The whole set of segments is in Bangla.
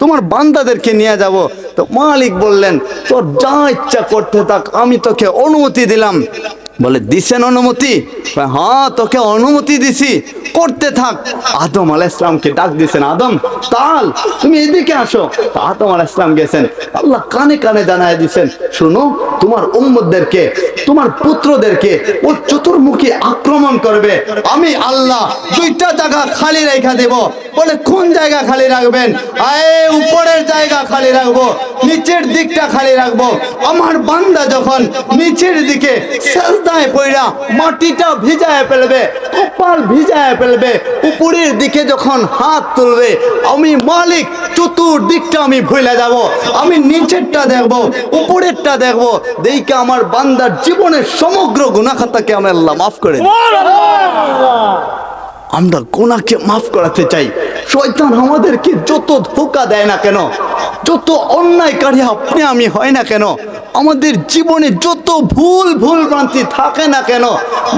তোমার বান্দাদেরকে নিয়ে যাব। তো মালিক বললেন, তোর যা ইচ্ছা করতে থাক, আমি তোকে অনুমতি দিলাম। বলে, দিছেন অনুমতি? হ্যাঁ তোকে অনুমতি দিছি। করতে থাক। আদম আলাহ ইসলামকে ডাক দিছেন, আদম, তাল, তুমি এদিকে আসো। আদম আলাহ ইসলাম গেছেন, আল্লাহ কানে কানে জানায় দিছেন, শুনো, তোমার উম্মতদেরকে, তোমার পুত্রদেরকে ও চতুর্মুখী আক্রমণ করবে। আমি আল্লাহ দুইটা জায়গা খালি রেখা দেব। বলে, কোন জায়গা খালি রাখবেন? আয়ে উপরের জায়গা খালি রাখব, নিচের দিকটা খালি রাখব। আমার বান্দা যখন নিচের দিকে সেজদায় পড়া মাটিটা ভিজায় ফেলবে, কপাল ভিজায় ফেলবে, উপরের দিকে যখন হাত তুলবে, আমি মালিক, চতুর্দিকটা আমি ভুলে যাব, আমি নিচেরটা দেখব, উপরেরটা দেখব, দেখে আমার বান্দার জীবনের সমগ্র গুণাখাতাকে আমি আল্লাহ মাফ করে। আমরা গোনাকে মাফ করাতে চাই। শয়তান আমাদেরকে যত ধোকা দেয় না কেন, যত অন্যায়কারী আপনি আমি হয় না কেন, আমাদের জীবনে যত ভুল ভুল ভ্রান্তি থাকে না কেন,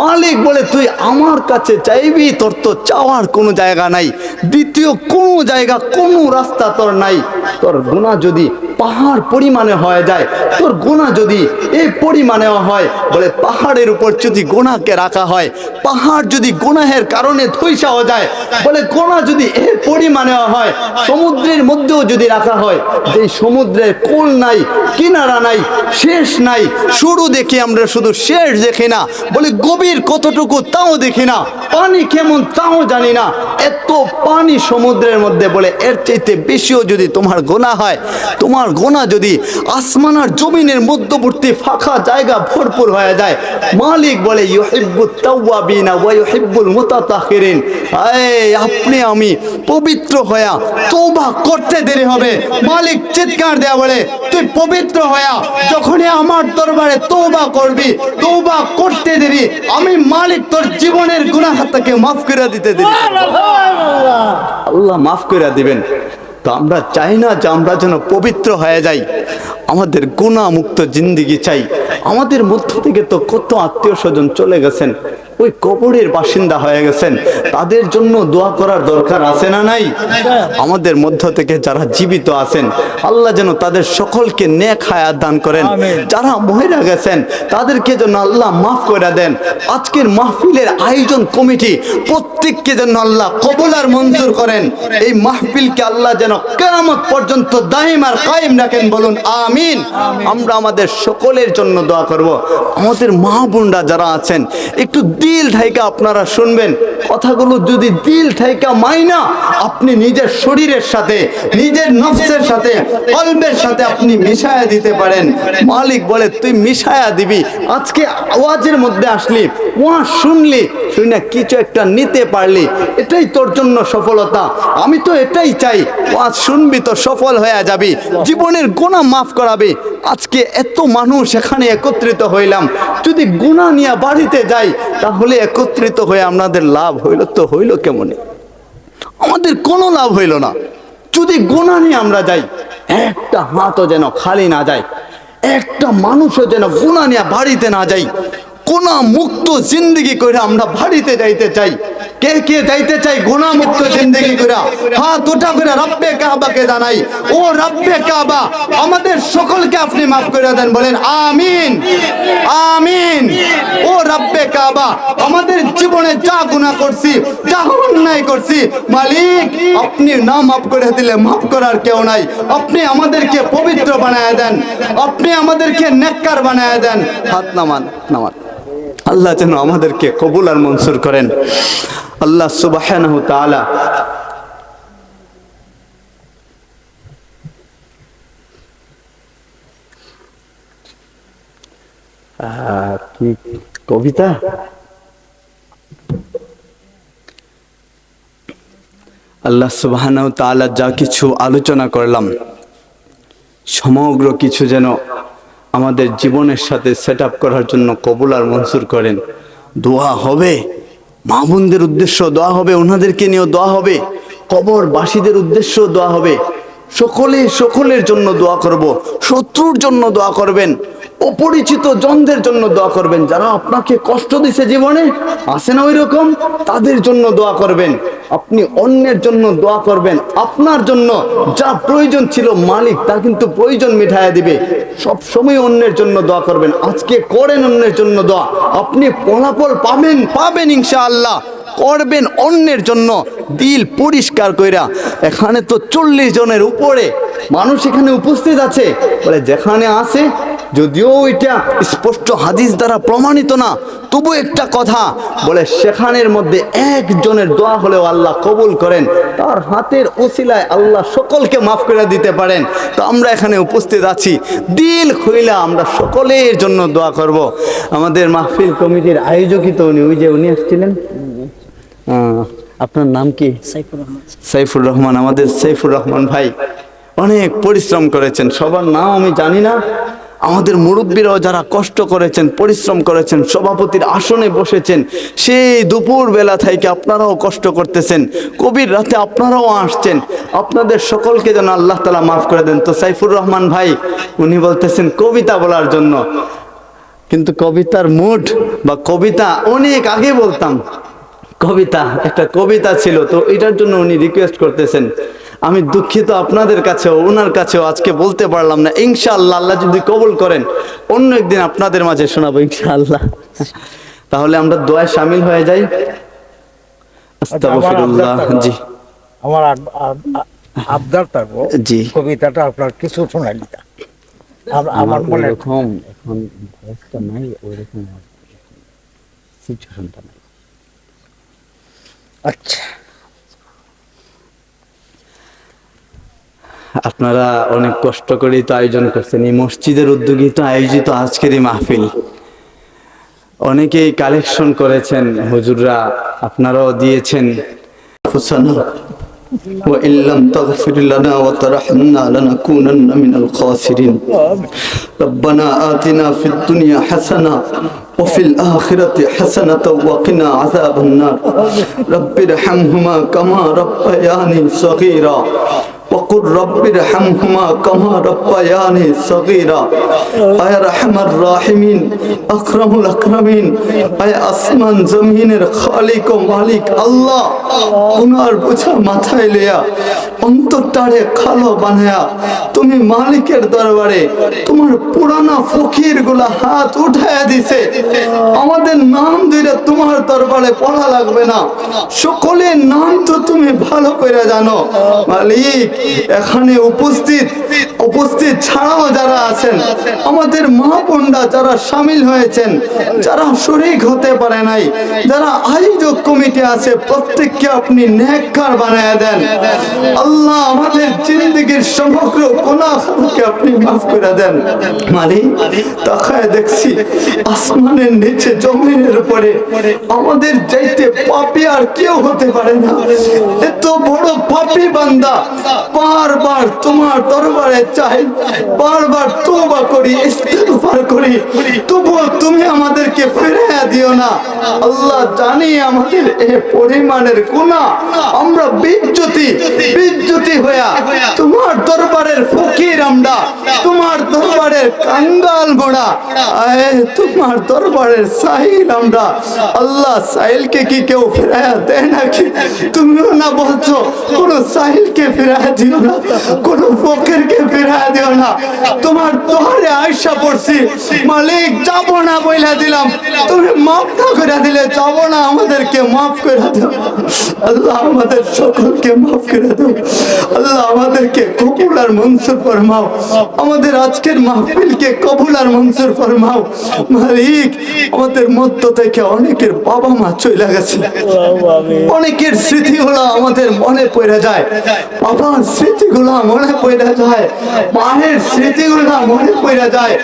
মালিক বলে তুই আমার কাছে চাইবি, তোর তো চাওয়ার কোনো জায়গা নাই। দ্বিতীয় কোনো জায়গা, কোনো রাস্তা তোর নাই। তোর গুণা যদি পাহাড় পরিমাণে হয়ে যায়, তোর গোনা যদি এই পরিমাণে হয়, বলে পাহাড়ের উপর যদি গোনাকে রাখা হয়, পাহাড় যদি গোনাহের কারণে ধৈসাও যায়, বলে গোনা যদি এই পরিমাণে হয়, সমুদ্রের মধ্যেও যদি রাখা হয়, যে সমুদ্রের কোল নাই, কিনারা নাই, শেষ নাই, শুরু দেখি আমরা শুধু শেষ দেখি না, বলে গভীর কতটুকু তাও দেখি না, পানি কেমন তাও জানি না, এত পানি সমুদ্রের মধ্যে বলে, এর চাইতে বেশিও যদি তোমার গোনা হয়, তোমার গোনা যদি আসমান আর জমিনের মধ্যবর্তী ফাঁকা জায়গা ভরপুর হয়ে যায়, মালিক বলে আপনি আমি পবিত্র হয়া তওবা করতে দেরি হবে। মালিক চিৎকার দেয়া বলে, তুই পবিত্র হয়া যখনই আমার দরবারে তওবা করবি, তওবা করতে দেরি, আমি মালিক তোর জীবনের গুনাহ তাকে মাফ করে দিতে দেরি। আল্লাহ মাফ করে দিবেন। তো আমরা চাই না যে আমরা যেন পবিত্র হয়ে যাই। আমাদের গুণামুক্ত জিন্দিগি চাই। আমাদের মধ্য থেকে তো কত আত্মীয় স্বজন চলে গেছেন। ওই কবরের বাসিন্দা হয়ে গেছেন। তাদের জন্য দোয়া করার দরকার আছে না নাই? আমাদের মধ্য থেকে যারা জীবিত আছেন আল্লাহ যেন তাদের সকলকে নেক হায়াত দান করেন। যারা মহিলা গেছেন তাদেরকে যেন আল্লাহ মাফ করে দেন। আজকের মাহফিলের আয়োজন কমিটি প্রত্যেককে যেন আল্লাহ কবুল আর মঞ্জুর করেন। এই মাহফিলকে আল্লাহ যেন কেরামত পর্যন্ত দাইম আর কায়েম রাখেন বলুন আমিন। আমরা আমাদের সকলের জন্য দোয়া করব। আমাদের মা বোনরা যারা আছেন একটু দিল ঠাইকা আপনারা শুনবেন। কথাগুলো যদি দিল ঠাইকা মাইনা আপনি নিজের শরীরের সাথে, নিজের নফসের সাথে, কলবের সাথে আপনি মিশায়া দিতে পারেন। মালিক বলে, তুই মিশায়া দিবি। আজকে আওয়াজের মধ্যে আসলি ওয়া শুনলি শুনে কিছু একটা নিতে পারলি। এটাই তোর জন্য সফলতা। আমি তো এটাই চাই ওয়াজ শুনবি তো সফল হয়ে যাবি। জীবনের গোনা মাফ করাবে। আজকে এত মানুষ এখানে একত্রিত হইলাম। যদি গুণা নিয়ে বাড়িতে যাই, তাহলে একত্রিত হয়ে আপনাদের লাভ হইল তো হইল কেমনে? আমাদের কোনো লাভ হইল না। যদি গোনা নিয়ে আমরা যাই, একটা হাতও যেন খালি না যায়, একটা মানুষও যেন গুণা নিয়ে বাড়িতে না যাই গোনা মুক্ত জিন্দগি করে আমরা বাড়িতে যাইতে চাই। কে কে যাইতে চাই গোনা মুক্ত জিন্দগি করে হাত ওটা করে রব্বে কাবাকে জানাই। ও রব্বে কাবা, আমাদের সকলকে আপনি মাফ করে দেন, বলেন আমিন। আমিন। ও রব্বে কাবা, আমাদের জীবনে যা গুনাহ করছি, যা অন্যায় করছি, মালিক, আপনি না মাফ করে দিলে মাফ করার কেউ নাই। আপনি আমাদেরকে পবিত্র বানায় দেন, আপনি আমাদেরকে নেককার বানায় দেন। হাত নামান নামান। আল্লাহ যেন আমাদেরকে কবুল আর মনসুর করেন। আল্লাহ আহ, কি কবিতা? আল্লাহ তাআলা যা কিছু আলোচনা করলাম সমগ্র কিছু যেন আমাদের জীবনের সাথে সেট করার জন্য কবুল আর মনসুর করেন। দোয়া হবে মা বোনদের উদ্দেশ্য দোয়া হবে, ওনাদেরকে নিয়েও দোয়া হবে, কবরবাসীদের উদ্দেশ্য দোয়া হবে। সকলে সকলের জন্য দোয়া করব, শত্রুর জন্য দোয়া করবেন। অপরিচিত জনদের জন্য দোয়া করবেন। যারা আপনাকে কষ্ট দিছে জীবনে আসে না ওই রকম তাদের জন্য দোয়া করবেন। আপনি অন্যের জন্য দোয়া করবেন। আপনার জন্য যা প্রয়োজন ছিল মালিক, তা কিন্তু প্রয়োজন মিঠাইয়া দিবে। সব সময় অন্যের জন্য দোয়া করবেন। আজকে করেন অন্যের জন্য দোয়া। আপনি ফলাফল পাবেন পাবেন ইনশাআল্লাহ। করবেন অন্যের জন্য। দিল পরিষ্কার কইরা। এখানে তো চল্লিশ জনের উপরে মানুষ এখানে উপস্থিত আছে। বলে যেখানে আছে যদিও এটা স্পষ্ট হাদিস দ্বারা প্রমাণিত না তবু একটা কথা বলে সেখানের মধ্যে একজনের দোয়া হলেও আল্লাহ কবুল করেন তার হাতের ওসিলায় আল্লাহ সকলকে মাফ করে দিতে পারেন। তো আমরা এখানে উপস্থিত আছি। দিল খুইলা আমরা সকলের জন্য দোয়া করব। আমাদের মাহফিল কমিটির আয়োজকই তো উনি ওই যে উনি আসছিলেন। আপনার নাম কি? সাইফুর রহমান সাইফুর রহমান আমাদের সাইফুর রহমান ভাই অনেক পরিশ্রম করেছেন। সবার নাম আমি জানি না। আমাদের মুরব্বীরাও যারা কষ্ট করেছেন, পরিশ্রম করেছেন, সভাপতির আসনে বসেছেন, সেই দুপুর বেলা থেকে আপনারাও কষ্ট করতেছেন। কবির রাতে আপনারাও আসছেন। আপনাদের সকলকে যেন আল্লাহ তালা মাফ করে দেন। তো সাইফুর রহমান ভাই, উনি বলতেছেন, কবিতা বলার জন্য। কিন্তু কবিতার মুড বা কবিতা অনেক আগে বলতাম। কবিতা, একটা কবিতা ছিল, তো এটার জন্য উনি রিকোয়েস্ট করতেছেন। আমি দুঃখিত আপনাদের কাছেও ওনার কাছেও আজকে বলতে পারলাম না। ইনশাআল্লাহ আল্লাহ যদি কবুল করেন অন্য একদিন আপনাদের মাঝে শোনাবো ইনশাআল্লাহ। তাহলে আমরা দোয়ায় সামিল হয়ে যাই। আস্তাগফিরুল্লাহ জি। আমার আব- আব- আব- আবদার থাকব জি। কবিতাটা আপনার কিছু দিতা। আমার মনে এরকম এখন ভয়েসটা নাই ওইরকম সিচুয়েশনটা নাই। আচ্ছা। আপনারা অনেক কষ্ট করেই তো আয়োজন করছেন এই মসজিদের উদ্যোগী তো আয়োজিত আজকের এই মাহফিল অনেকেই কালেকশন করেছেন হুজুররা আপনারাও দিয়েছেন ফুসানা وإن لم تغفر لنا وترحمنا لنكونن من الخاسرين ربنا آتنا في الدنيا حسنة وفي الآخرة حسنة وقنا عذاب النار رب ارحمهما كما ربياني صغيرا وقل رب ارحمهما كما ربياني صغيرا আয় রহমান রাহিমিন আকরামুল আকরামিন আয় আসমান জমিনের খালিক ও মালিক আল্লাহ ওনার বোঝা মাথায় লইয়া অন্তরটারে খালো বানায়া তুমি মালিকের দরবারে তোমার পুরানা ফকির গুলা হাত উঠায়া দিছে আমাদের নাম ধরে তোমার দরবারে পড়া লাগবে না সকলের নাম তো তুমি ভালো করে জানো মালিক এখানে উপস্থিত উপস্থিত ছাড়াও যারা আছেন, আমাদের মা বোনরা যারা সামিল হয়েছেন, যারা শরিক হতে পারে নাই, যারা আয়োজক কমিটি আছে, প্রত্যেককে আপনি নেককার বানায় দেন। আল্লাহ আমাদের জিন্দগির সমগ্র গুনাহকে আপনি মাফ করে দেন। মানে তাকায় দেখছি, আসমানের নিচে, জমিনের উপরে আমাদের যাইতে পাপি আর কেউ হতে পারে না। এত বড় পাপি বান্দা বারবার তোমার দরবারে চাই, বারবার তোবা করি, ইস্তেগফার করি। তবুও তুমি আমাদেরকে ফিরে দিও না। আল্লাহ জানি আমাদের এ পরিমাণের গুনাহ। আমরা বিজ্জতি বিজ্জতি হইয়া তোমার দরবারের ফকির আমরা, তোমার দরবারের কাঙ্গাল মোড়া তোমার দরবারের সাহিল আমরা। আল্লাহ সাহিলকে কি কেউ ফেরায়া দেয় নাকি? তুমিও না বলছো, কোন সাহিলকে ফেরায়া দিও না, কোন ফকিরকে ফেরায়া দিও না। তোমার দোহারে আয়সা পড়ছি, মালিক, যাব না বইলা দিলাম। তুমি মাফ না করে দিলে যাব না আমাদেরকে মাফ করে দাও। আল্লাহ আমাদের সকলকে মাফ করে দাও। আল্লাহ আমাদেরকে কবুল আর মনসুর ফরমাও। আমাদের আজকের মাহফিলকে কবুল আর মনসুর ফরমাও। মালিক, আমাদের মধ্য থেকে অনেকের বাবা মা চলে গেছে। অনেকের স্মৃতিগুলো আমাদের মনে পড়ে যায়। বাবার স্মৃতিগুলো মনে পড়ে যায়। মায়ের স্মৃতিগুলো মনে পড়ে যায়।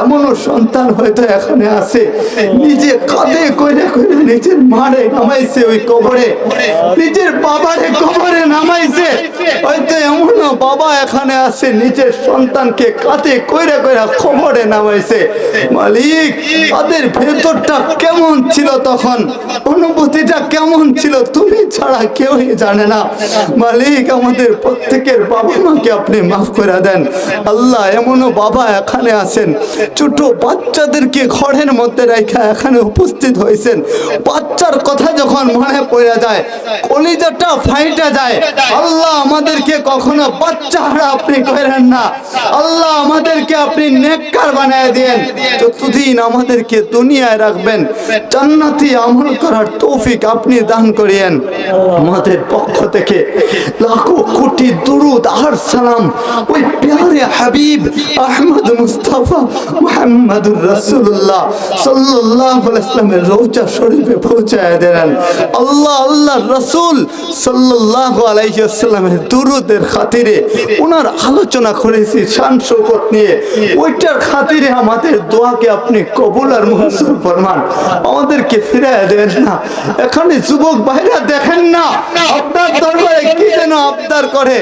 এমনও সন্তান হয়তো এখানে আছে। নিজে কাঁধে কইরে কইরে, নিজের মারে নামাইছে ওই কবরে। নিজের বাবারে কবরে নামাইছে। হয়তো এমনও বাবা এখানে আছে, নিজের সন্তানকে কাঁধে কইরে, কইরা কবরে নামাইছে। মালিক, তাদের ভেতরটা কেমন ছিল তখন? অনুভূতিটা কেমন ছিল? তুমি ছাড়া কেউই জানে না। মালিক, আমাদের প্রত্যেকের বাবা মাকে আপনি মাফ করে দেন। আল্লাহ, এমনও বাবা এখানে আছেন, ছোট বাচ্চাদেরকে ঘরের মধ্যে রেখা এখানে উপস্থিত হয়েছেন। বাচ্চার কথা যখন মনে পড়ে যায়, কলিজাটা ফাইটা যায়। আল্লাহ আমাদেরকে কখনো বাচ্চা হারা আপনি করেন না। আল্লাহ আমাদেরকে আপনি নেককার বানায় দেন যতদিন আমাদেরকে দুনিয়ায় রাখবেন, জান্নাতি আমল করার তৌফিক আপনি দান করিয়েন। আমাদের পক্ষ থেকে লাখো কোটি দুরুদ আর সালাম। ওই প্যারে হাবিব আহমদ মুস্তাফা মুহাম্মাদুর রাসূলুল্লাহ সাল্লাল্লাহু আলাইহি ওয়াসাল্লামের রওজা শরীফে পৌঁছায় দেন আল্লাহ আল্লাহ রাসূল সাল্লাল্লাহু আলাইহি ওয়াসাল্লামের দুরুদের খাতিরে ওনার আলোচনা করেছি, শান শৌকত নিয়ে। ওইটার খাতিরে আমাদের দোয়াকে আপনি কবুল আর মঞ্জুর ফরমান। আমাদেরকে ফিরায় দেন না। এখানে যুবক ভাইরা দেখেন না। আপনার দরবারে কি যেন আবদার করে।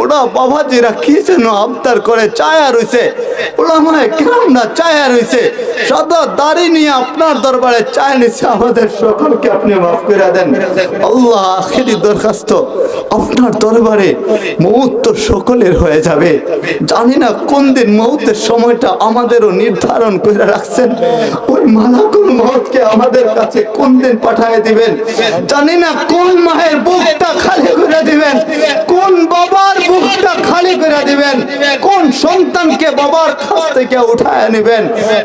ওরা বাবাজিরা কি যেন আবদার করে চায়া রইছে। ওলামায় কিরাম না চায়া রইছে। সাদা দাড়ি নিয়ে আপনার দরবারে চায় নিছে আমাদের সকলকে আপনি মাফ করে দেন। আল্লাহ আখেরি দরখাস্ত আপনার দরবারে মৌত সকলের হয়ে যাবে। জানি না কোন দিন মৌতের সময়টা আমাদেরও নির্ধারণ করে রাখছেন। ওই মালাকুল মৌতকে আমাদের কাছে কোন দিন পাঠিয়ে দিবেন? জানি না কোন মায়ের বুকটা খালি করে দিবেন। কোন বাবার বুকটা খালি করে দিবেন। কোন সন্তানকে বাবার কাছ থেকে উঠায় নেবেন?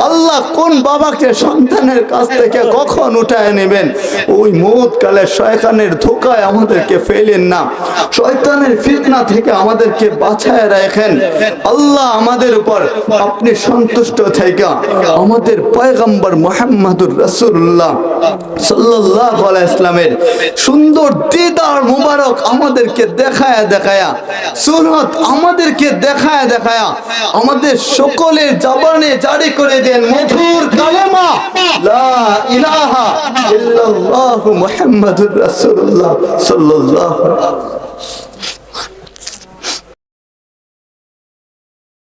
আল্লাহ কোন বাবাকে সন্তানের কাছ থেকে কখন উঠায় নেবেন? ওই মৌত কালে শয়তানের ধোকায় আমাদেরকে ফেলেন না। শয়তানের ফিতনা থেকে আমাদেরকে বাঁচায় রাখেন। আল্লাহ আমাদের উপর আপনি সন্তুষ্ট থেকে আমাদের পয়গম্বর মোহাম্মদুর রাসূলুল্লাহ সাল্লাল্লাহু আলাইহি ইসলামের সুন্দর দিদার মুবারক আমাদেরকে দেখায়া দেখায়া সুন্নত আমাদেরকে দেখায় দেখায়। আমাদের সকলের জবানে জারি করে দেন মধুর কালেমা। লা ইলাহা ইল্লাল্লাহু মুহাম্মাদুর রাসূলুল্লাহ সাল্লাল্লাহু আলাইহি